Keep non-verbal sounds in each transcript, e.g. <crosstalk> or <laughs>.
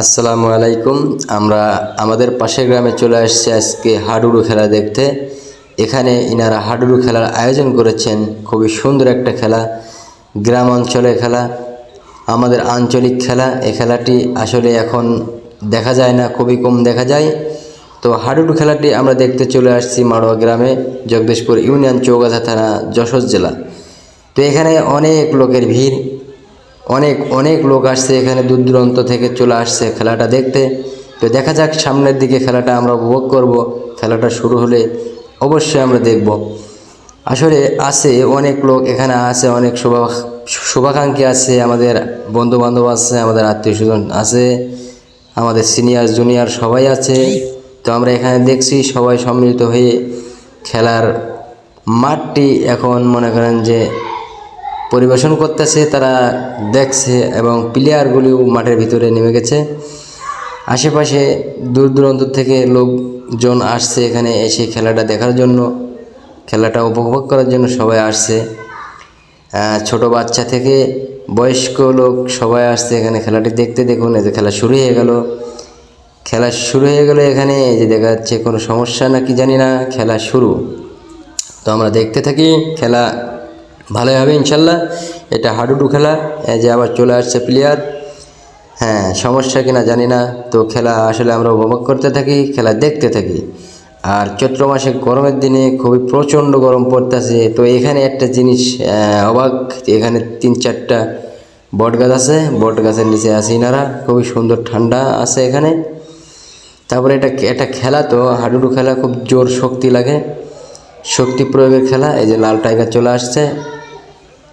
আসসালামু আলাইকুম। আমরা আমাদের পাশের গ্রামে চলে আসছি আজকে হাডুডু খেলা দেখতে। এখানে ইনারা হাডুডু খেলার আয়োজন করেছেন। খুবই সুন্দর একটা খেলা, গ্রাম অঞ্চলে খেলা, আমাদের আঞ্চলিক খেলা। এই খেলাটি আসলে এখন দেখা যায় না, খুবই কম দেখা যায়। তো হাডুডু খেলাটি আমরা দেখতে চলে আসছি মাড়োয়া গ্রামে, জগদীশপুর ইউনিয়ন চৌগাছা থানা, যশোর জেলা। তো এখানে অনেক লোকের ভিড় অনেক অনেক লোক আসছে এখানে দূর দূরান্ত থেকে চলে আসছে খেলাটা দেখতে। তো দেখা যাক সামনের দিকে খেলাটা আমরা উপভোগ করব। খেলাটা শুরু হলে অবশ্যই আমরা দেখব। আসলে আছে অনেক লোক, এখানে আছে অনেক শুভা, শুভাকাঙ্ক্ষী আছে, আমাদের বন্ধু বান্ধব আছে, আমাদের আত্মীয় স্বজন আছে, আমাদের সিনিয়র, জুনিয়র সবাই আছে। তো আমরা এখানে দেখছি সবাই সম্মিলিত হয়ে খেলার মাঠটি এখন মনে করেন যে পরিবেশন করতেছে, তারা দেখছে এবং প্লেয়ারগুলিও মাঠের ভিতরে নেমে গেছে। আশেপাশে দূর দূরান্ত থেকে লোকজন আসছে এখানে এসে খেলাটা দেখার জন্য, খেলাটা উপভোগ করার জন্য সবাই আসছে। ছোট বাচ্চা থেকে বয়স্ক লোক সবাই আসছে এখানে খেলাটি দেখতে দেখুন, এই যে খেলা শুরু হয়ে গেল। খেলা শুরু হয়ে গেল এখানে, এই যে দেখা যাচ্ছে কোনো সমস্যা নাকি জানি না, খেলা শুরু। তো আমরা দেখতে থাকি খেলা ভালোই হবে ইনশাল্লাহ। এটা হাডুডু খেলা, এই যে আবার চলে আসছে প্লেয়ার হ্যাঁ সমস্যা কিনা জানি না। তো খেলা আসলে আমরা উপভোগ করতে থাকি, খেলা দেখতে থাকি। আর চৈত্র মাসে গরমের দিনে খুবই প্রচণ্ড গরম পড়তেছে। তো এখানে একটা জিনিস অবাক এখানে তিন চারটা বট গাছ আছে। বট গাছের নিচে আছে ইনারা। খুবই সুন্দর ঠান্ডা আছে এখানে। তারপরে এটা এটা খেলা তো, হাডুডু খেলা খুব জোর শক্তি লাগে। শক্তি প্রয়োগের খেলা, এই যে লাল টাইগার চলে আসছে।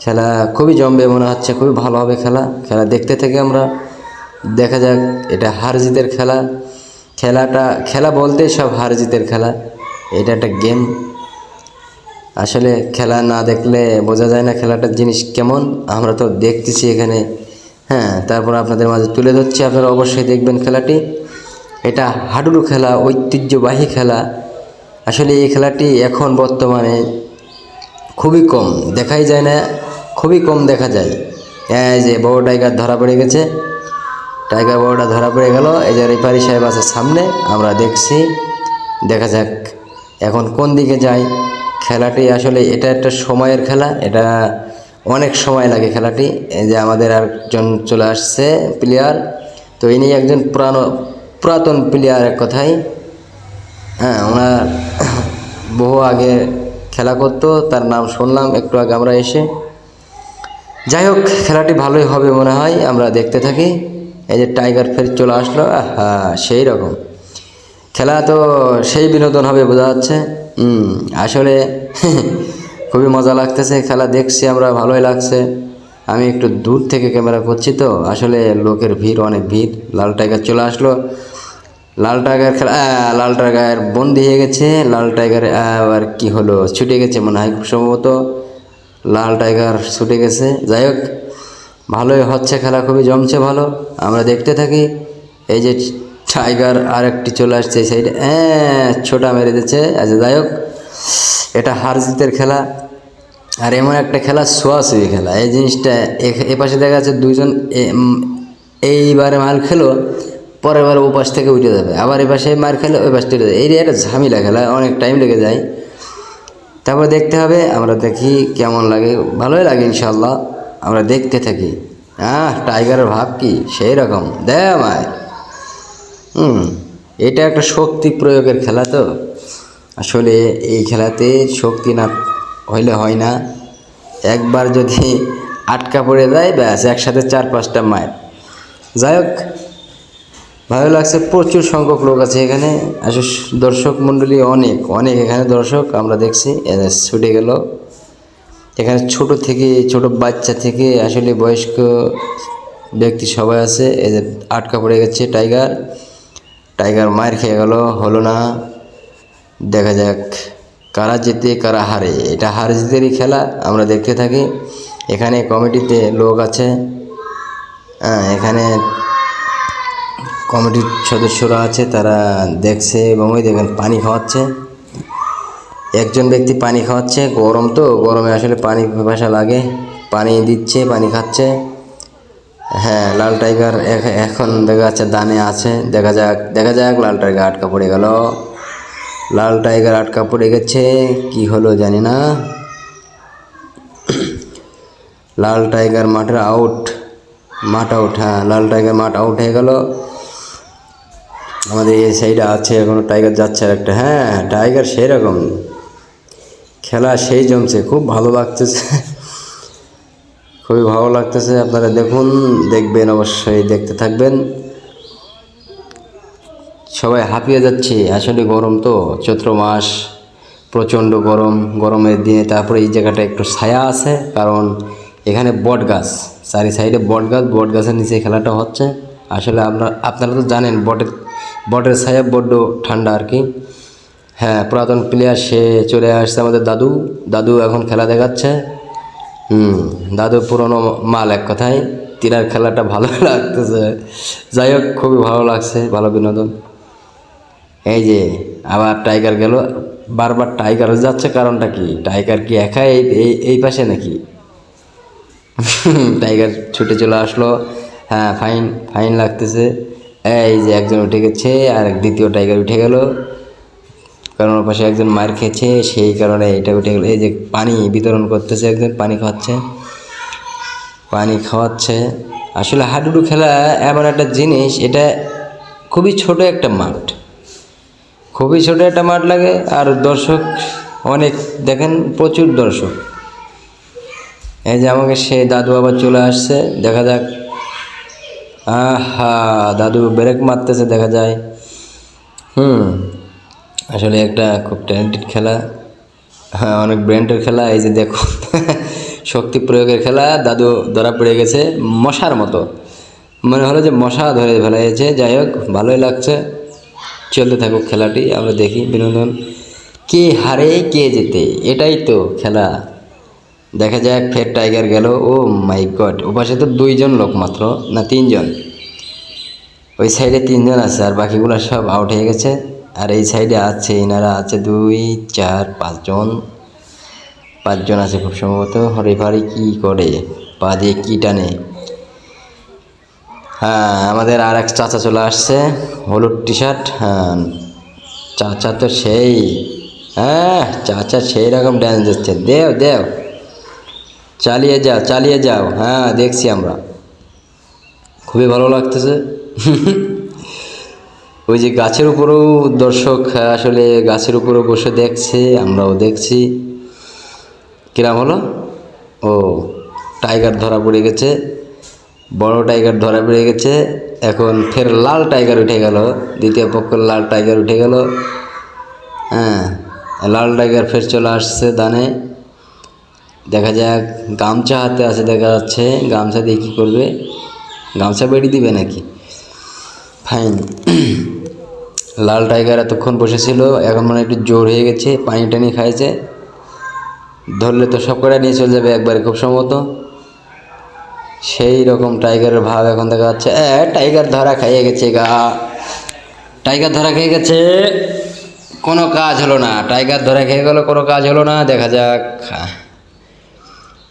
খেলা খুবই জমবে মনে হচ্ছে, খুবই ভালো হবে খেলা। খেলা দেখতে থেকে আমরা দেখা যাক, এটা হার জিতের খেলা। খেলাটা, খেলা বলতে সব হার জিতের খেলা। এটা একটা গেম। আসলে খেলা না দেখলে বোঝা যায় না খেলাটার জিনিস কেমন। আমরা তো দেখতেছি এখানে। হ্যাঁ তারপর আপনাদের মাঝে তুলে ধরছি, আপনারা অবশ্যই দেখবেন খেলাটি। এটা হাডুডু খেলা, ঐতিহ্যবাহী খেলা। আসলে এই খেলাটি এখন বর্তমানে খুবই কম, দেখাই যায় না, খুবই কম দেখা যায়। এই যে বড় টাইগার ধরা পড়ে গেছে। টাইগার বড়টা ধরা পড়ে গেল। এই যে রেফারি সাহেব আছে সামনে, আমরা দেখছি। দেখা যাক এখন কোন দিকে যাই খেলাটি আসলে এটা একটা সময়ের খেলা, এটা অনেক সময় লাগে খেলাটি। এই যে আমাদের একজন চলে আসছে প্লেয়ার তো ইনি একজন পুরানো, পুরাতন প্লেয়ার এক কথায়। হ্যাঁ ওনার বহু আগে খেলা করতো, তার নাম শুনলাম, একটু আগে আমরা এসে। যাই হোক, খেলাটি ভালোই হবে মনে হয়, আমরা দেখতে থাকি। এই যে টাইগার ফের চলে আসলো হ্যাঁ সেই রকম। খেলা তো সেই বিনোদন হবে বোঝা যাচ্ছে। আসলে <laughs> খুবই মজা লাগতেছে, খেলা দেখছি আমরা, ভালোই লাগছে। আমি একটু দূর থেকে ক্যামেরা করছি তো, আসলে লোকের ভিড়, অনেক ভিড়। লাল টাইগার চলে আসলো। লাল টাইগার খেলা লাল টাইগার বন্দি হয়ে গেছে। লাল টাইগার আবার কি হলো, ছুটে গেছে মনে হয় খুব সম্ভবত। লাল টাইগার ছুটে গেছে। যাই হোক, ভালোই হচ্ছে খেলা, খুবই জমছে ভালো। আমরা দেখতে থাকি, এই যে টাইগার আর একটি চলে আসছে এই সাইডে হ্যাঁ ছোটা মেরে দিচ্ছে আচ্ছা যাই হোক, এটা হার জিতের খেলা। আর এমন একটা খেলা ছোঁয়াছুঁয়ি খেলা। এই জিনিসটা এ- পাশে দেখা যাচ্ছে দুজন এইবারে মাল খেলো। পরের বার ও পাশ থেকে উঠে যাবে। আবার এ পাশে মার খেলে ওই পাশ থেকে যাবে এই একটা ঝামেলা খেলা, অনেক টাইম লেগে যায়। তারপর দেখতে হবে, আমরা দেখি কেমন লাগে। ভালোই লাগে ইনশাল্লাহ আমরা দেখতে থাকি। হ্যাঁ টাইগারের ভাব কি? সেই রকম। দে আমায়। হুম, এটা একটা শক্তি প্রয়োগের খেলা তো। আসলে এই খেলাতে শক্তি না হইলে হয় না। একবার যদি আটকা পড়ে যায়, ব্যাস, একসাথে চার পাঁচটা মায়ের যাই হোক ভালো লাগছে, প্রচুর সংখ্যক লোক আছে এখানে। আসলে দর্শক মণ্ডলী অনেক অনেক এখানে দর্শক, আমরা দেখছি ছুটে গেল। এখানে ছোট থেকে, ছোট বাচ্চা থেকে আসলে বয়স্ক ব্যক্তি সবাই আছে। এদের আটকা পড়ে গেছে টাইগার। টাইগার মায়ের খেয়ে গেল, হলো না। দেখা যাক, কারা জেতে, কারা হারে। এটা হার জিতেরই খেলা, আমরা দেখতে থাকি। এখানে কমিটিতে লোক আছে। হ্যাঁ এখানে কমিটির সদস্যরা আছে, তারা দেখছে এবং ওই দেখেন পানি খাওয়াচ্ছে। একজন ব্যক্তি পানি খাওয়াচ্ছে, গরম তো, গরমে আসলে পানি পিপাসা লাগে। পানি দিচ্ছে, পানি খাচ্ছে। হ্যাঁ লাল টাইগার এখন দেখা যাচ্ছে দানে আছে। দেখা যাক দেখা যাক লাল টাইগার আটকা পড়ে গেল। লাল টাইগার আটকা পড়ে গেছে, কি হলো জানি না। লাল টাইগার মাঠের আউট, মাঠ আউট হ্যাঁ লাল টাইগার মাঠ আউট হয়ে গেল। আমাদের এই সাইডে আছে, এখনও টাইগার যাচ্ছে আর একটা হ্যাঁ টাইগার সেই রকম খেলা সেই জমছে, খুব ভালো লাগতেছে। খুবই ভালো লাগতেছে, আপনারা দেখুন, দেখবেন অবশ্যই, দেখতে থাকবেন। সবাই হাঁপিয়ে যাচ্ছে, আসলে গরম তো, চৈত্র মাস, প্রচণ্ড গরম, গরমের দিনে তারপরে এই জায়গাটা একটু ছায়া আছে, কারণ এখানে বট গাছ, চারি সাইডে বট গাছ, বট গাছের নিচে খেলাটা হচ্ছে। আসলে আপনার, আপনারা তো জানেন, বটের বটের ছায়া বড্ড ঠান্ডা আর কি। হ্যাঁ পুরাতন প্লেয়ার সে চলে আসছে আমাদের দাদু। দাদু এখন খেলা দেখাচ্ছে। হুম, দাদু পুরনো মাল এক কথায়। তিনার খেলাটা ভালো <laughs> লাগতেছে। যাই হোক, খুবই ভালো লাগছে, ভালো বিনোদন। এই যে, আবার টাইগার গেল। বারবার টাইগার যাচ্ছে, কারণটা কি? টাইগার কি একা এই, এই- এই পাশে নাকি? <laughs> টাইগার ছুটে চলে আসলো। হ্যাঁ ফাইন ফাইন লাগতেছে। এই যে একজন উঠে গেছে আর দ্বিতীয় টাইগার উঠে গেল। কারণ ওর পাশে একজন মার খেয়েছে, সেই কারণে এটা উঠে গেল। এই যে পানি বিতরণ করতেছে একজন, পানি খাওয়াচ্ছে। পানি খাওয়াচ্ছে। আসলে হাডুডু খেলা এমন একটা জিনিস, এটা খুবই ছোট একটা মাঠ। খুবই ছোট একটা মাঠ লাগে, আর দর্শক অনেক, দেখেন প্রচুর দর্শক। এই যে আমাকে সে দাদু আবার চলে আসছে, দেখা যাক আহা, দাদু ব্রেক মারতেছে, দেখা যায়। হুম, আসলে একটা খুব ট্যালেন্টেড খেলা। হ্যাঁ অনেক ব্র্যান্ডের খেলা, এই যে দেখো, <laughs> শক্তি প্রয়োগের খেলা, দাদু ধরা পড়ে গেছে মশার মতো। মনে হলো যে মশা ধরে ফেলাইছে যাই হোক, ভালোই লাগছে। চলতে থাকুক খেলাটি, আমরা দেখি, বিনোদন। কে হারে, কে জেতে, এটাই তো খেলা। দেখা যাক, ফের টাইগার গেল। ও মাই গড, ও পাশে তো দুইজন লোক মাত্র, না তিনজন? ওই সাইডে তিনজন আছে, আর বাকিগুলো সব আউট হয়ে গেছে। আর এই সাইডে আছে এনারা আছে দুই, চার, পাঁচজন। পাঁচজন আছে খুব সম্ভবত। রেফারি কি করে? পা দিয়ে কী টানে? হ্যাঁ আমাদের আর এক চাচা চলে আসছে, হলুদ টি শার্ট হ্যাঁ চাচা তো সেই। হ্যাঁ চাচা সেই রকম ড্যান্স দিচ্ছে। দেও দেও। চালিয়ে যাও চালিয়ে যাও। হ্যাঁ দেখছি আমরা। খুবই ভালো লাগতেছে। <laughs> ওই যে গাছের উপরেও দর্শক আসলে গাছের উপরেও বসে দেখছে, আমরাও দেখছি। কিরাম হলো? ও, টাইগার ধরা পড়ে গেছে। বড় টাইগার ধরা পড়ে গেছে। এখন ফের লাল টাইগার উঠে গেল। দ্বিতীয় পক্ষ লাল টাইগার উঠে গেল। হ্যাঁ লাল টাইগার ফের চলে আসছে দানে দেখা যাক, গামছা হাতে আছে দেখা যাচ্ছে, গামছা দিয়ে কী করবে? গামছা বেড়ি দিবে নাকি? ফাইন <clears throat> লাল টাইগার এতক্ষণ বসেছিল, এখন মানে একটু জোর হয়ে গেছে, পানি টানি খাইছে। ধরলে তো সব কটা নিয়ে চলে যাবে একবারে খুব সম্ভবত। সেই রকম টাইগারের ভাব এখন দেখা যাচ্ছে। এ টাইগার ধরা খাইয়ে গেছে গা। টাইগার ধরা খেয়ে গেছে। কোনো কাজ হলো না। টাইগার ধরা খেয়ে গেল, কোনো কাজ হলো না। দেখা যাক।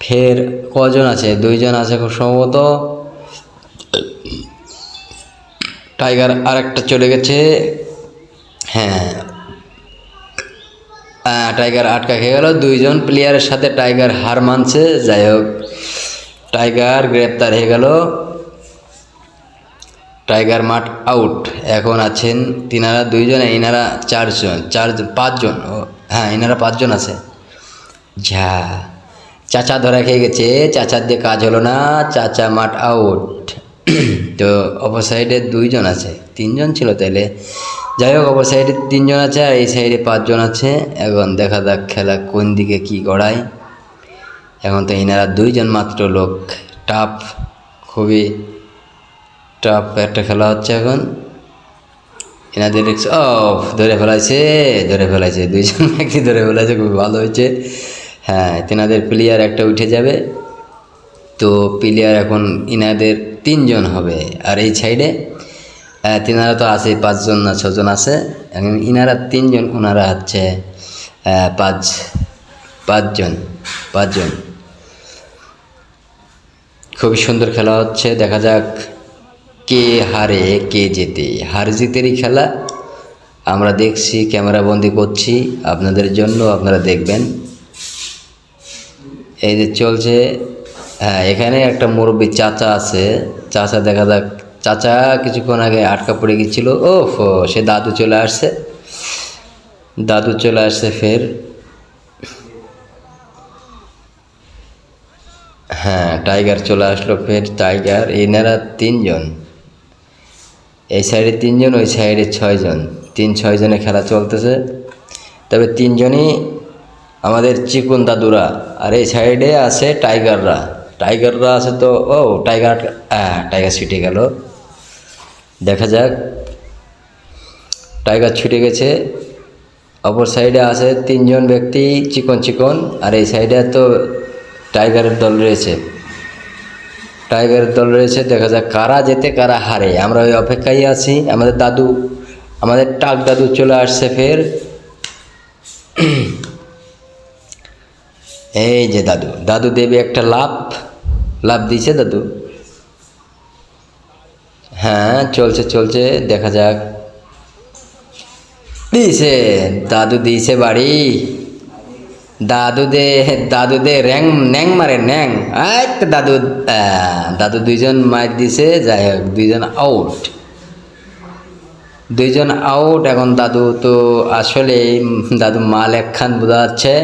ফের কজন আছে? দুইজন আছে খুব সম্ভবত। টাইগার আরেকটা চলে গেছে। হ্যাঁ। টাইগার আটকা খেয়ে গেল। দুইজন প্লেয়ারের সাথে টাইগার হার মানছে। যাই হোক, টাইগার গ্রেপ্তার হয়ে গেল। টাইগার মাঠ আউট। এখন আছেন তিনারা দুইজন, ইনারা চারজন চারজন, পাঁচজন। ও হ্যাঁ ইনারা পাঁচজন আছে। ঝা চাচা ধরা খেয়ে গেছে, চাচার দিয়ে কাজ হলো না, চাচা মাঠ আউট <clears throat> তো অপর সাইডে দুইজন আছে, তিনজন ছিল তাইলে। যাই হোক অপর সাইডে তিনজন আছে আর এই সাইডে পাঁচজন আছে। এখন দেখা যাক খেলা কোন দিকে কি গড়ায়। এখন তো এনারা দুইজন মাত্র লোক টাফ খুবই টাফ একটা খেলা হচ্ছে এখন। এনাদের ও ধরে ফেলাইছে ধরে ফেলাইছে, দুইজন <laughs> ব্যক্তি ধরে ফেলাইছে খুব ভালো হয়েছে। হ্যাঁ তেনাদের প্লেয়ার একটা উঠে যাবে। তো প্লেয়ার এখন ইনাদের তিনজন হবে। আর এই সাইডে তিনারা তো আছে পাঁচজন না ছজন আছে। এখন ইনারা তিনজন ওনারা হচ্ছে পাঁচ, পাঁচজন পাঁচজন। খুবই সুন্দর খেলা হচ্ছে। দেখা যাক কে হারে, কে জেতে। হার জিতেরই খেলা। আমরা দেখছি, ক্যামেরা বন্দি করছি। আপনাদের জন্য আপনারা দেখবেন। এই যে চলছে হ্যাঁ এখানে একটা মুরব্বী চাচা আছে। চাচা দেখা যাক, চাচা কিছুক্ষণ আগে আটকা পড়ে গেছিল ও, সে দাদু চলে আসছে। দাদু চলে আসছে ফের। হ্যাঁ টাইগার চলে আসলো ফের, টাইগার। এনারা তিনজন। এই সাইডে তিনজন, ওই সাইডে ছয়জন। তিন, ছয়জনে খেলা চলতেছে। তবে তিনজনই আমাদের চিকুন দাদুরা, আর এই সাইডে আছে টাইগাররা। টাইগাররা আছে তো, ও, টাইগার হ্যাঁ টাইগার ছুটে গেল। দেখা যাক। টাইগার ছুটে গেছে। অপর সাইডে আছে তিনজন ব্যক্তি চিকন চিকন, আর এই সাইডে তো টাইগারের দল রয়েছে। টাইগারের দল রয়েছে, দেখা যাক কারা যেতে কারা হারে। আমরা ওই অপেক্ষায় আছি। আমাদের দাদু, আমাদের টাক দাদু চলে আসছে ফের। এই যে দাদু দাদু দেবে একটা লাভ লাভ দিয়েছে দাদু। হ্যাঁ চলছে চলছে, দেখা যাক। দিয়েছে, দাদু দিয়েছে বাড়ি। দাদু দে দাদু দে র্যাং, ন্যাং মারে, ন্যাং। তো দাদু দাদু দুইজন মার দিছে যাই হোক, দুইজন আউট দুইজন আউট এখন দাদু তো আসলে দাদু মাল একখান বোঝা যাচ্ছে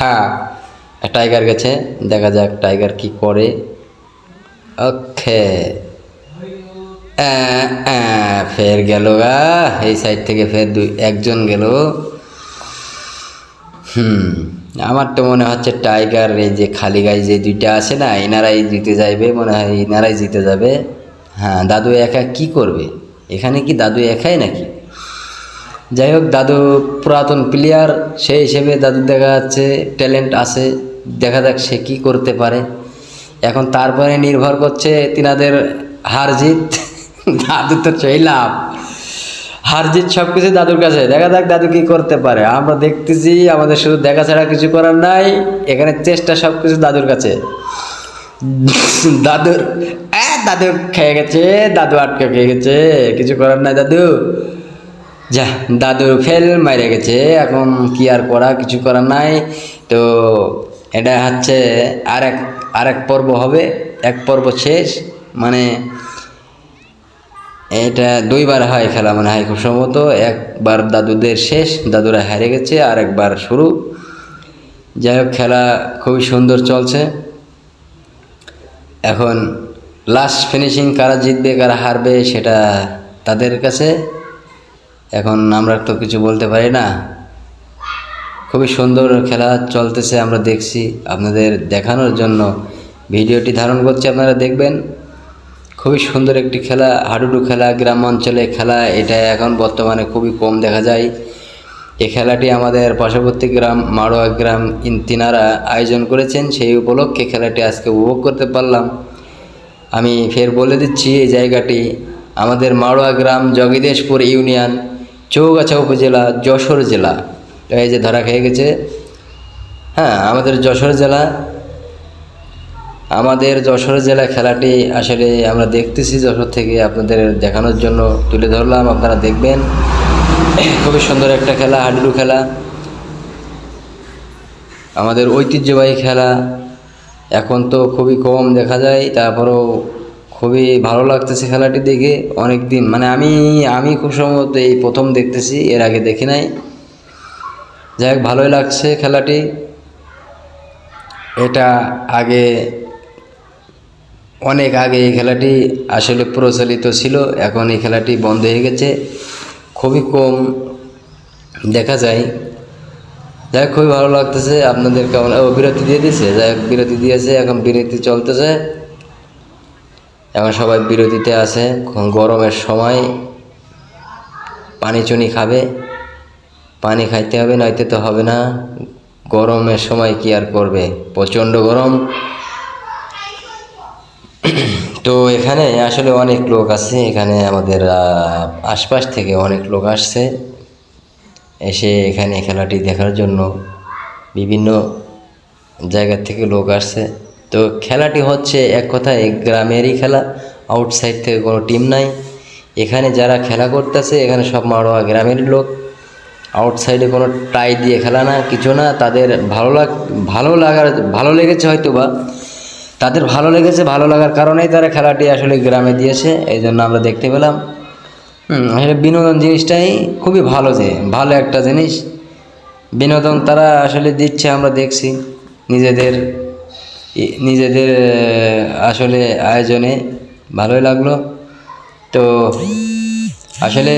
হ্যাঁ টাইগার গেছে, দেখা যাক টাইগার কি করে। ওকে ফের গেল গা, এই সাইড থেকে ফের দুই, একজন গেল। হুম, আমার তো মনে হচ্ছে টাইগার এই যে খালি গায়ে যে দুইটা আছে না, এনারাই জিতে যাইবে, মনে হয় এনারাই জিতে যাবে। হ্যাঁ দাদু একা কি করবে? এখানে কি দাদু একাই নাকি? যাই হোক দাদু পুরাতন প্লেয়ার সেই হিসেবে দাদু দেখা যাচ্ছে ট্যালেন্ট আছে, দেখা যাক সে কী করতে পারে। এখন তারপরে নির্ভর করছে তিনাদের হার জিত <laughs> দাদু তো চাই লাভ। হার জিত সব কিছু দাদুর কাছে। দেখা যাক দাদু কী করতে পারে। আমরা দেখতেছি, আমাদের শুধু দেখা ছাড়া কিছু করার নাই। এখানে চেষ্টা সব কিছু দাদুর কাছে। <laughs> দাদুর দাদু খেয়ে গেছে, দাদু আটকে খেয়ে গেছে। কিছু করার নাই, দাদু। যা দাদু ফেল মাইরে গেছে, এখন কি আর করা, কিছু করার নাই। তো এটা হচ্ছে আরেক আরেক পর্ব হবে, এক পর্ব শেষ মানে এটা দুইবার হয় খেলা মানে হয় খুব সম্ভবত, একবার দাদুদের শেষ, দাদুরা হারে গেছে, আর একবার শুরু। যাই হোক, খেলা খুবই সুন্দর চলছে। এখন লাস্ট ফিনিশিং কারা জিতবে, কারা হারবে, সেটা তাদের কাছে। এখন আমরা তো কিছু বলতে পারি না। খুবই সুন্দর খেলা চলতেছে, আমরা দেখছি আপনাদের দেখানোর জন্য। ভিডিওটি ধারণ করছি, আপনারা দেখবেন। খুবই সুন্দর একটি খেলা, হাডুডু খেলা, গ্রাম অঞ্চলে খেলা, এটা এখন বর্তমানে খুবই কম দেখা যায়। এই খেলাটি আমাদের পার্শ্ববর্তী গ্রাম, মাড়োয়া গ্রাম তিনারা আয়োজন করেছেন, সেই উপলক্ষে খেলাটি আজকে উপভোগ করতে পারলাম। আমি ফের বলে দিচ্ছি, এই জায়গাটি আমাদের মাড়োয়া গ্রাম জগদীশপুর ইউনিয়ন। চৌগাছা উপজেলা, যশোর জেলা। এই যে ধরা খেয়ে গেছে। হ্যাঁ আমাদের যশোর জেলা। আমাদের যশোর জেলা খেলাটি আসলে আমরা দেখতেছি যশোর থেকে আপনাদের দেখানোর জন্য। তুলে ধরলাম, আপনারা দেখবেন। খুবই সুন্দর একটা খেলা, হাডুডু খেলা। আমাদের ঐতিহ্যবাহী খেলা। এখন তো খুবই কম দেখা যায়, তারপরেও খুবই ভালো লাগতেছে খেলাটি দেখে অনেক দিন মানে আমি আমি খুব সম্ভবত এই প্রথম দেখতেছি, এর আগে দেখি নাই। যাই হোক, ভালোই লাগছে খেলাটি। এটা আগে, অনেক আগে এই খেলাটি আসলে প্রচলিত ছিল, এখন এই খেলাটি বন্ধ হয়ে গেছে। খুবই কম দেখা যায়। যাই হোক, খুবই ভালো লাগতেছে, আপনাদের কেমন বিরতি দিয়ে দিয়েছে? যাই হোক, বিরতি দিয়েছে, এখন বিরতি চলতেছে। এখন সবাই বিরতিতে আছে। গরমের সময় পানি চুনি খাবে। পানি খাইতে হবে, নয়তো তো হবে না। গরমের সময় কি আর করবে? প্রচণ্ড গরম। তো এখানে আসলে অনেক লোক আছে। এখানে আমাদের আশপাশ থেকে অনেক লোক আসছে। এসে এখানে খেলাটি দেখার জন্য বিভিন্ন জায়গা থেকে লোক আসছে। তো খেলাটি হচ্ছে এক কথায় গ্রামেরই খেলা আউটসাইড থেকে কোনো টিম নাই। এখানে যারা খেলা করতেছে, এখানে সব মারোয়া গ্রামের লোক। আউটসাইডে কোনো টাই দিয়ে খেলা না, কিছু না। তাদের ভালো লাগ, ভালো লাগার, ভালো লেগেছে হয়তো বা তাদের ভালো লেগেছে, ভালো লাগার কারণেই তারা খেলাটি আসলে গ্রামে দিয়েছে এই জন্য আমরা দেখতে পেলাম। আসলে বিনোদন জিনিসটাই খুবই ভালো যে, ভালো একটা জিনিস। বিনোদন তারা আসলে দিচ্ছে, আমরা দেখছি নিজেদের। নিজেদের আসলে আয়োজনে ভালোই লাগল। তো আসলে